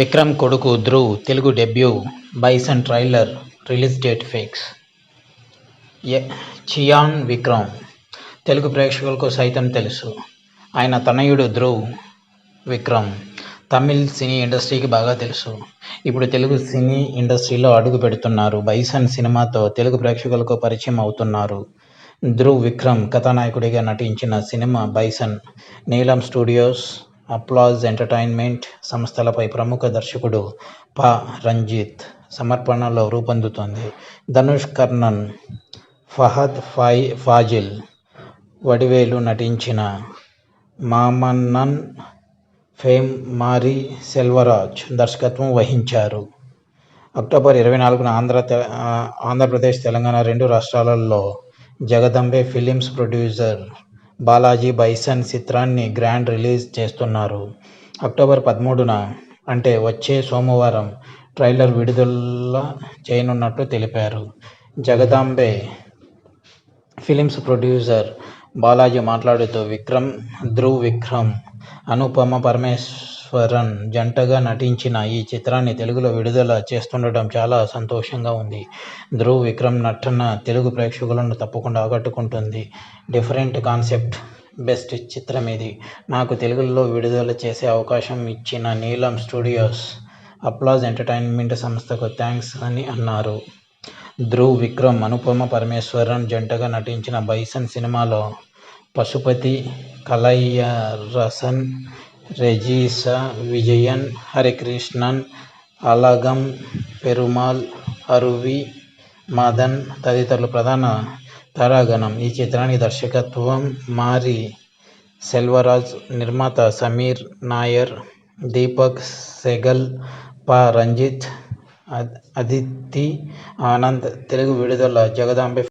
విక్రమ్ కొడుకు Dhruv Telugu debut Bison trailer release date fix. Chiyaan Vikram Telugu ప్రేక్షకులకు సైతం తెలుసు. ఆయన తనయుడు ధ్రువ్ విక్రమ్ తమిళ్ సినీ ఇండస్ట్రీకి బాగా తెలుసు. ఇప్పుడు తెలుగు సినీ ఇండస్ట్రీలో అడుగు పెడుతున్నారు. బైసన్ సినిమాతో తెలుగు ప్రేక్షకులకు పరిచయం అవుతున్నారు. ధ్రువ్ విక్రమ్ కథానాయకుడిగా నటించిన cinema Bison Neelam Studios Applause Entertainment సంస్థలపై ప్రముఖ దర్శకుడు ప. రంజిత్ సమర్పణలో రూపొందుతోంది. ధనుష్ కర్ణన్ ఫహద్ ఫై ఫాజిల్ వడివేలు నటించిన మామన్నన్ ఫేమ్ మారి సెల్వరాజ్ దర్శకత్వం వహించారు. అక్టోబర్ ఇరవై నాలుగున ఆంధ్ర ఆంధ్రప్రదేశ్ తెలంగాణ రెండు రాష్ట్రాలలో Jagadambe Films producer Balaji Bison చిత్రాన్ని గ్రాండ్ రిలీజ్ చేస్తున్నారు. అక్టోబర్ పదమూడున అంటే వచ్చే సోమవారం ట్రైలర్ విడుదల చేయనున్నట్లు తెలిపారు. జగదాంబే ఫిలిమ్స్ ప్రొడ్యూసర్ బాలాజీ మాట్లాడుతూ విక్రమ్ ధ్రువ్ విక్రమ్ అనుపమ పరమేశ్వర్ పరమేశ్వరన్ జంటగా నటించిన ఈ చిత్రాన్ని తెలుగులో విడుదల చేస్తుండటం చాలా సంతోషంగా ఉంది. ధ్రువ్ విక్రమ్ నటన తెలుగు ప్రేక్షకులను తప్పకుండా ఆకట్టుకుంటుంది. డిఫరెంట్ కాన్సెప్ట్ బెస్ట్ చిత్రం ఇది. నాకు తెలుగులో విడుదల చేసే అవకాశం ఇచ్చిన నీలం స్టూడియోస్ అప్లాజ్ ఎంటర్టైన్మెంట్ సంస్థకు థ్యాంక్స్ అని అన్నారు. ధ్రువ్ విక్రమ్ అనుపమ పరమేశ్వరన్ జంటగా నటించిన బైసన్ సినిమాలో పశుపతి కలయ్య రసన్ రెజీసా విజయన్ హరికృష్ణన్ అలగం పెరుమాల్ అరువి మదన్ తదితరులు ప్రధాన తారాగణం. ఈ చిత్రానికి దర్శకత్వం మారి సెల్వరాజ్ నిర్మాత సమీర్ నాయర్ దీపక్ సెగల్ పా రంజిత్ అదితి ఆనంద్. తెలుగు విడుదల జగదాంబే